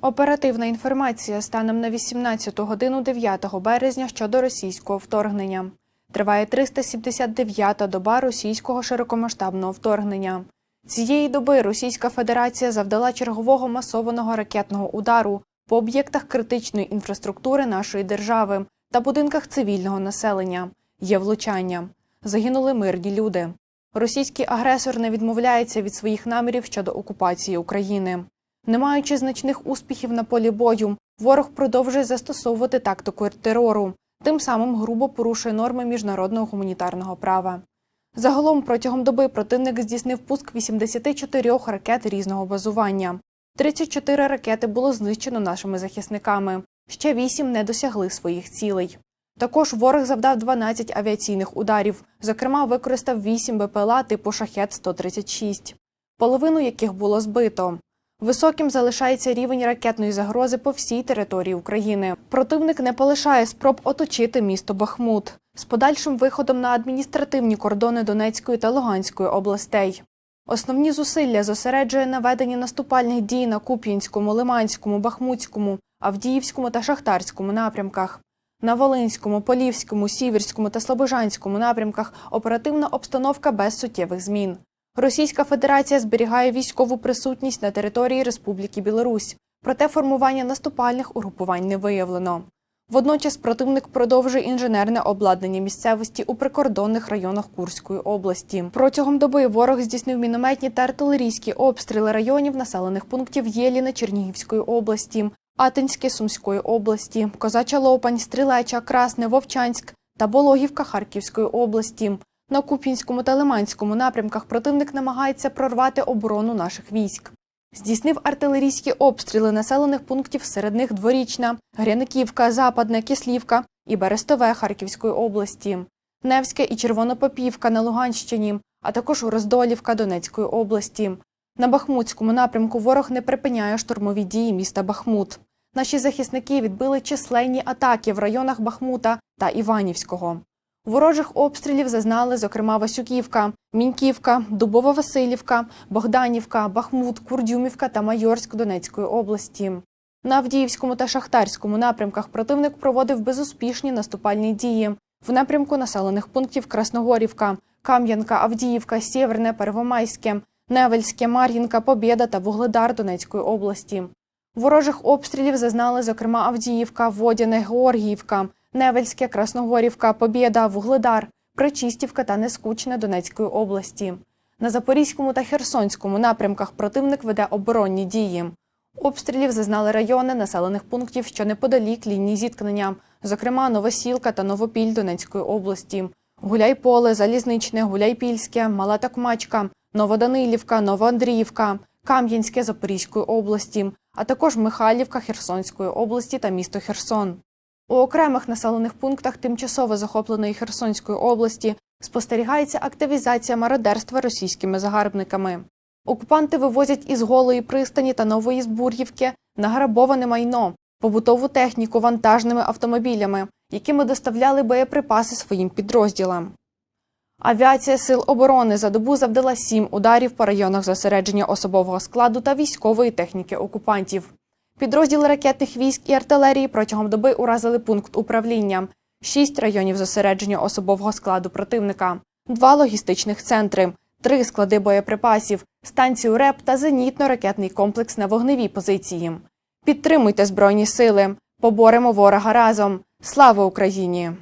Оперативна інформація станом на 18 годину 9 березня щодо російського вторгнення. Триває 379-та доба російського широкомасштабного вторгнення. Цієї доби Російська Федерація завдала чергового масованого ракетного удару по об'єктах критичної інфраструктури нашої держави та будинках цивільного населення. Є влучання. Загинули мирні люди. Російський агресор не відмовляється від своїх намірів щодо окупації України. Не маючи значних успіхів на полі бою, ворог продовжує застосовувати тактику терору, тим самим грубо порушує норми міжнародного гуманітарного права. Загалом протягом доби противник здійснив пуск 84 ракет різного базування. 34 ракети було знищено нашими захисниками, ще 8 не досягли своїх цілей. Також ворог завдав 12 авіаційних ударів, зокрема використав 8 БПЛА типу «Шахет-136», половину яких було збито. Високим залишається рівень ракетної загрози по всій території України. Противник не полишає спроб оточити місто Бахмут з подальшим виходом на адміністративні кордони Донецької та Луганської областей. Основні зусилля зосереджує на веденні наступальних дій на Куп'янському, Лиманському, Бахмутському, Авдіївському та Шахтарському напрямках. На Волинському, Полівському, Сіверському та Слобожанському напрямках оперативна обстановка без суттєвих змін. Російська Федерація зберігає військову присутність на території Республіки Білорусь, проте формування наступальних угрупувань не виявлено. Водночас противник продовжує інженерне обладнання місцевості у прикордонних районах Курської області. Протягом доби ворог здійснив мінометні та артилерійські обстріли районів населених пунктів Єліна Чернігівської області, Атинське Сумської області, Козача Лопань, Стрілеча, Красне, Вовчанськ та Бологівка Харківської області. На Куп'янському та Лиманському напрямках противник намагається прорвати оборону наших військ. Здійснив артилерійські обстріли населених пунктів серед них Дворічна, Гряниківка, Западне, Кислівка і Берестове Харківської області, Невське і Червонопопівка на Луганщині, а також Роздолівка Донецької області. На Бахмутському напрямку ворог не припиняє штурмові дії міста Бахмут. Наші захисники відбили численні атаки в районах Бахмута та Іванівського. Ворожих обстрілів зазнали, зокрема, Васюківка, Міньківка, Дубова-Василівка, Богданівка, Бахмут, Курдюмівка та Майорськ Донецької області. На Авдіївському та Шахтарському напрямках противник проводив безуспішні наступальні дії в напрямку населених пунктів Красногорівка, Кам'янка, Авдіївка, Сєверне, Первомайське, Невельське, Мар'їнка, Побєда та Вугледар Донецької області. Ворожих обстрілів зазнали, зокрема, Авдіївка, Водяне, Георгіївка, Невельське, Красногорівка, Побєда, Вугледар, Причистівка та Нескучне Донецької області. На Запорізькому та Херсонському напрямках противник веде оборонні дії. Обстрілів зазнали райони населених пунктів, що неподалік лінії зіткнення, зокрема Новосілка та Новопіль Донецької області, Гуляйполе, Залізничне, Гуляйпільське, Мала Токмачка, Новоданилівка, Новоандріївка, Кам'янське Запорізької області, а також Михайлівка Херсонської області та місто Херсон. У окремих населених пунктах тимчасово захопленої Херсонської області спостерігається активізація мародерства російськими загарбниками. Окупанти вивозять із голої пристані та нової Збур'ївки награбоване майно, побутову техніку вантажними автомобілями, якими доставляли боєприпаси своїм підрозділам. Авіація Сил оборони за добу завдала сім ударів по районах зосередження особового складу та військової техніки окупантів. Підрозділи ракетних військ і артилерії протягом доби уразили пункт управління, шість районів зосередження особового складу противника, два логістичних центри, три склади боєприпасів, станцію РЕП та зенітно-ракетний комплекс на вогневій позиції. Підтримуйте Збройні сили, поборемо ворога разом. Слава Україні!